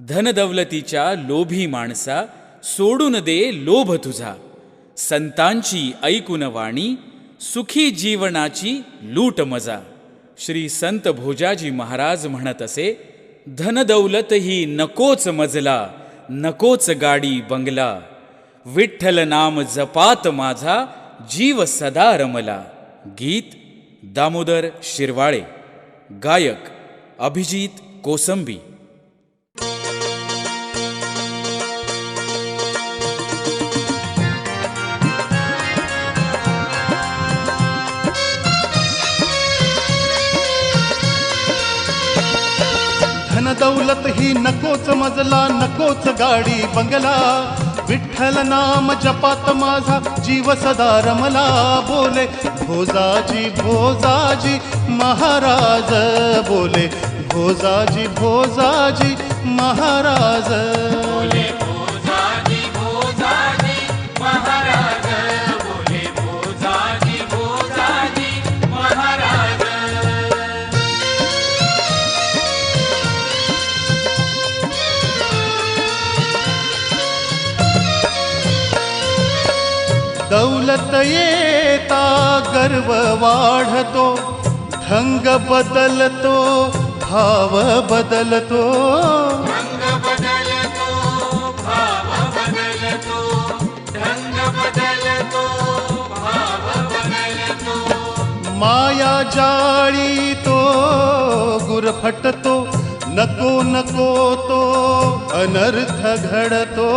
धनदौलतीच्या लोभी माणसा सोडून दे लोभ तुझा. संतांची ऐकून वाणी सुखी जीवनाची लूट मजा. श्री संत भोजाजी महाराज म्हणत असे धनदौलत ही नकोच मजला नकोच गाडी बंगला. विठ्ठल नाम जपात माझा जीव सदा रमला. गीत दामोदर शिरवाळे. गायक अभिजित कोसंबी. दौलत ही नकोच मजला नकोच गाडी बंगला. विठ्ठल नाम जपात माझा जीव सदा रमला. बोले भोजाजी भोजाजी महाराज. बोले भोजाजी भोजाजी महाराज. दौलत येता गर्व वाढतो ढंग बदलतो भाव बदलतो. माया जाळी तो गुरफटतो नको नको तो अनर्थ घडतो.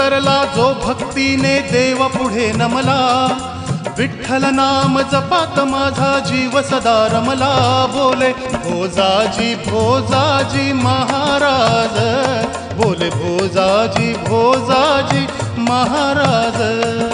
तोच तरला जो भक्तीने देव पुढे नमला. विठ्ठल नाम जपात माझा जीव सदा रमला. बोले भोजाजी भोजाजी महाराज. बोले भोजाजी भोजाजी महाराज.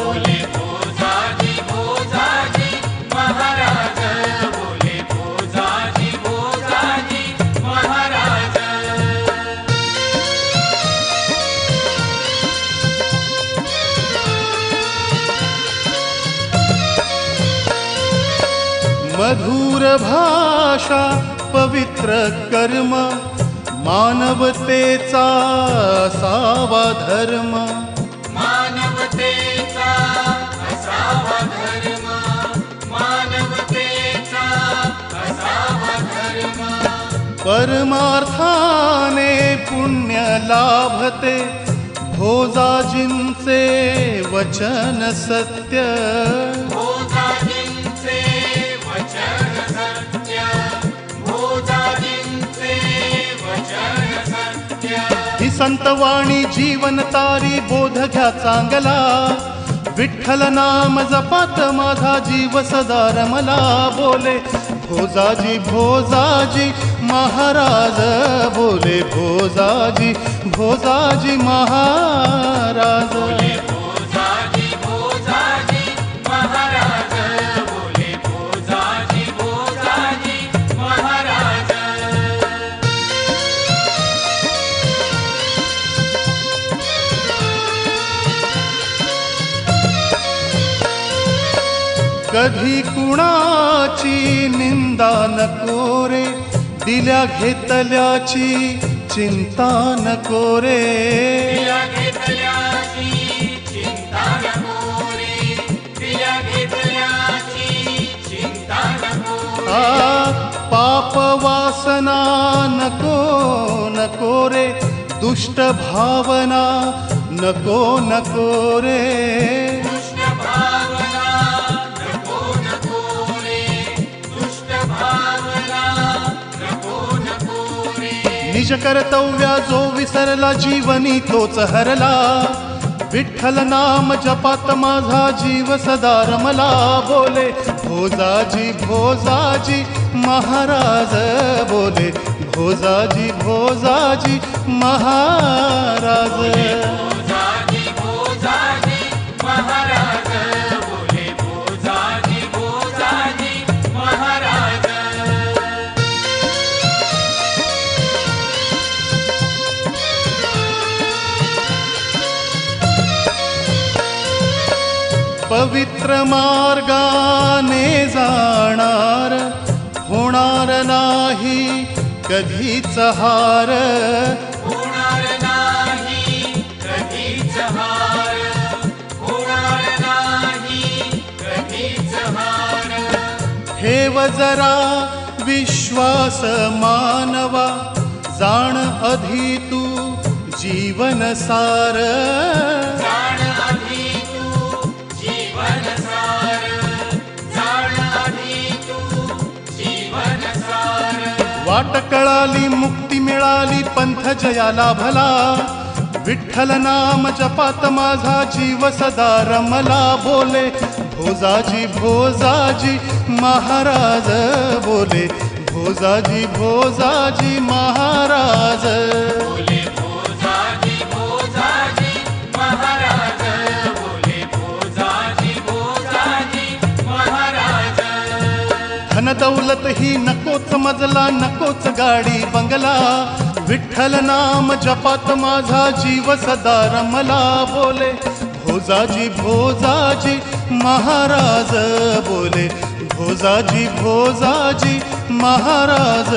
मधुर भाषा पवित्र कर्म मानवतेचा सावा धर्म। मानवतेचा असावा धर्म मानवतेचा असावा धर्म। परमार्थाने पुण्य लाभते भोजाजींचे वचन सत्य संतवाणी जीवन तारी बोध घ्या चांगला. विठ्ठल नाम जपात माझा जीव सदार मला बोले भोजाजी भोजाजी महाराज बोले भोजाजी भोजाजी महाराज. कधी कुणाची निंदा नको रे दिल्या घेतल्याची चिंता नको रे पाप वासना नको नको रे दुष्ट भावना नको नको रे निज कर्तव्या जो विसरला जीवनी तोच हरला. विठ्ठल नाम जपात माझा जीव सदा रमला. बोले भोजाजी भोजाजी महाराज बोले भोजाजी भोजाजी महाराज. मार्गाने जाणार होणार नाही कधीच हार होणार नाही कधीच हार होणार नाही कधीच हार ठेव जरा विश्वास मानवा जाण आधी तू जीवन सार कळाली मुक्ती मिळाली, पंथ जयाला भला. विठ्ठल नाम जपात माझा जीव सदा रमला बोले. भोजाजी भोजाजी, महाराज बोले. भोजाजी भोजाजी महाराज दौलत नकोच मजला नकोच गाडी बंगला. विठ्ठल नाम जपात माझा जीव सदा रमला बोले. भोजाजी भोजाजी महाराज बोले. भोजाजी भोजाजी महाराज.